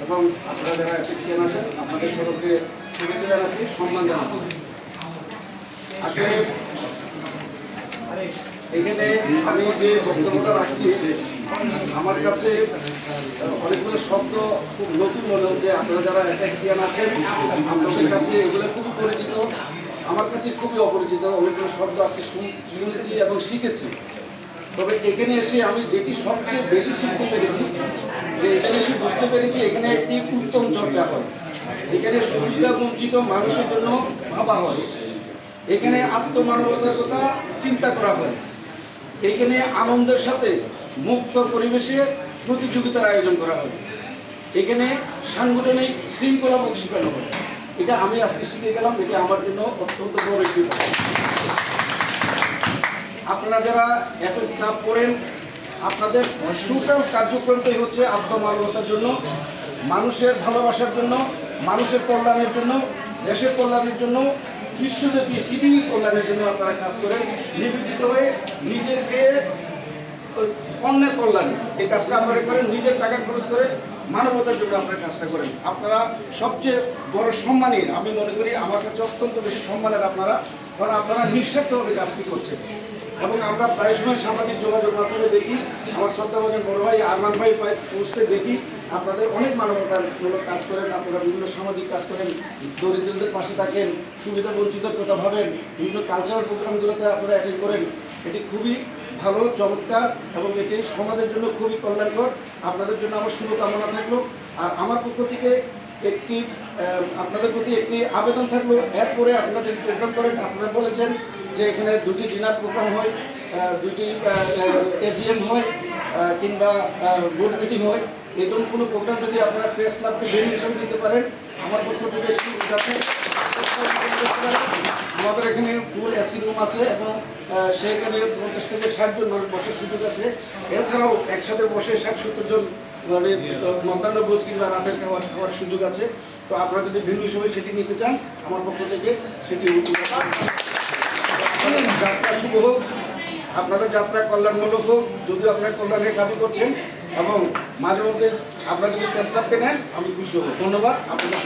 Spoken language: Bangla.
এবং আপনারা যারা অ্যাসোসিয়েশন আছেন, আপনাদের সকলকে শুভেচ্ছা জানাচ্ছি, সম্মান জানাচ্ছি। এখানে আমি যে বক্তব্যটা রাখছি, আমার কাছে অনেকগুলো শব্দ খুব নতুন মনে হচ্ছে। আপনারা যারা অ্যাটাক্সিয়ান আছেন, আপনাদের কাছে এগুলো খুবই পরিচিত। আমার কাছে খুবই অপরিচিত, অনেকগুলো শব্দ আজকে শুন- শুনেছি এবং শিখেছি। তবে এখানে এসে আমি যেটি সবচেয়ে বেশি শিখতে পেরেছি, যে এখানে বুঝতে পেরেছি, এখানে একটি উত্তম চর্চা হয়। এখানে সুবিধা বঞ্চিত মানুষের জন্য ভাবা হয়। এখানে আত্মমানবতার কথা চিন্তা করা হয়। এখানে আনন্দের সাথে মুক্ত পরিবেশে প্রতিযোগিতার আয়োজন করা হয়। এখানে সাংগঠনিক শৃঙ্খলা শেখানো হয়। এটা আমি আজকে শিখে গেলাম, এটা আমার জন্য অত্যন্ত বড় একটি আপনারা যারা এফএস ক্লাব করেন আপনাদের টোটাল কার্যক্রমটাই হচ্ছে আত্মমানবতার জন্য, মানুষের ভালোবাসার জন্য, মানুষের কল্যাণের জন্য, দেশের কল্যাণের জন্য, বিশ্বব্যাপী পৃথিবীর কল্যাণের জন্য আপনারা কাজ করেন নিবেদিত হয়ে নিজেকে অন্যের কল্যাণে এই কাজটা আপনারা করেন, নিজের টাকা খরচ করে মানবতার জন্য আপনারা কাজটা করেন। আপনারা সবচেয়ে বড় সম্মানী আমি মনে করি আমার কাছে অত্যন্ত বেশি সম্মানের আপনারা, কারণ আপনারা নিঃস্বার্থভাবে কাজটি করছেন। এবং আমরা প্রায় সময় সামাজিক যোগাযোগ মাধ্যমে দেখি, আমার শ্রদ্ধাভাজন বড় ভাই আরমান ভাই পোস্টে দেখি, আপনাদের অনেক মানবতারমূলক কাজ করেন, আপনারা বিভিন্ন সামাজিক কাজ করেন, দরিদ্রদের পাশে থাকেন, সুবিধা বঞ্চিতের কথা ভাবেন, বিভিন্ন কালচারাল প্রোগ্রামগুলোতে আপনারা অ্যাটেন্ড করেন। এটি খুবই ভালো, চমৎকার এবং এটি সমাজের জন্য খুবই কল্যাণকর। আপনাদের জন্য আমার শুভকামনা থাকল। আর আমার পক্ষ থেকে একটি আপনাদের প্রতি একটি আবেদন থাকল। এরপরে আপনারা যদি প্রোগ্রাম করেন, আপনারা বলেছেন যে এখানে দুটি ডিনার প্রোগ্রাম হয় দুটি এজিএম হয় কিংবা বোর্ড মিটিং হয় ধরনের কোনো প্রোগ্রাম যদি আপনারা প্রেস ক্লাবকে ভেন্যু হিসেবে দিতে পারেন আমার পক্ষ থেকে যাতে আমাদের এখানে ফুল এসি রুম আছে এবং সেখানে পঞ্চাশ থেকে ষাট জন মানুষ বসার সুযোগ আছে এছাড়াও একসাথে বসে ষাট সত্তর জন মানে মধ্যাহ্ন ভোজ কিংবা রাতের খাবার খাওয়ার সুযোগ আছে তো আপনারা যদি ভিন্ন হিসেবে সেটি নিতে চান আমার পক্ষ থেকে সেটি যাত্রা শুভ হোক, আপনাদের যাত্রা কল্যাণমূলক হোক, যদিও আপনার কল্যাণের কাজ করছেন, এবং মাঝে মধ্যে আপনারা যদি প্রস্তাবকে নেন, আমি খুশি হব। ধন্যবাদ, আপনাদের